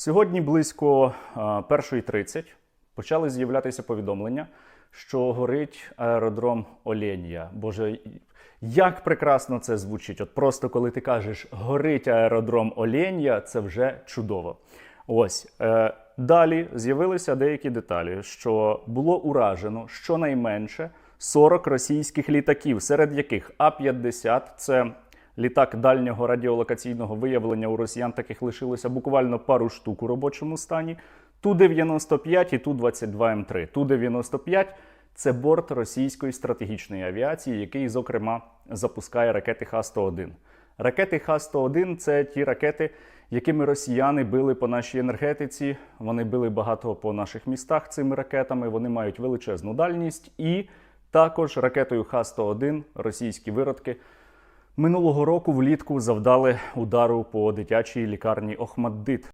Сьогодні близько е, 1.30 почали з'являтися повідомлення, що горить аеродром Оленія. Боже, як прекрасно це звучить! От просто коли ти кажеш горить аеродром Оленія, це вже чудово. Ось е, далі з'явилися деякі деталі, що було уражено щонайменше 40 російських літаків, серед яких А-50 це літак дальнього радіолокаційного виявлення у росіян таких лишилося буквально пару штук у робочому стані. Ту-95 і Ту-22М3. Ту-95 це борт російської стратегічної авіації, який, зокрема, запускає ракети Х-101. Ракети Х-101 це ті ракети, якими росіяни били по нашій енергетиці. Вони били багато по наших містах цими ракетами. Вони мають величезну дальність. І також ракетою Х-101 російські виродки минулого року влітку завдали удару по дитячій лікарні Охмаддит.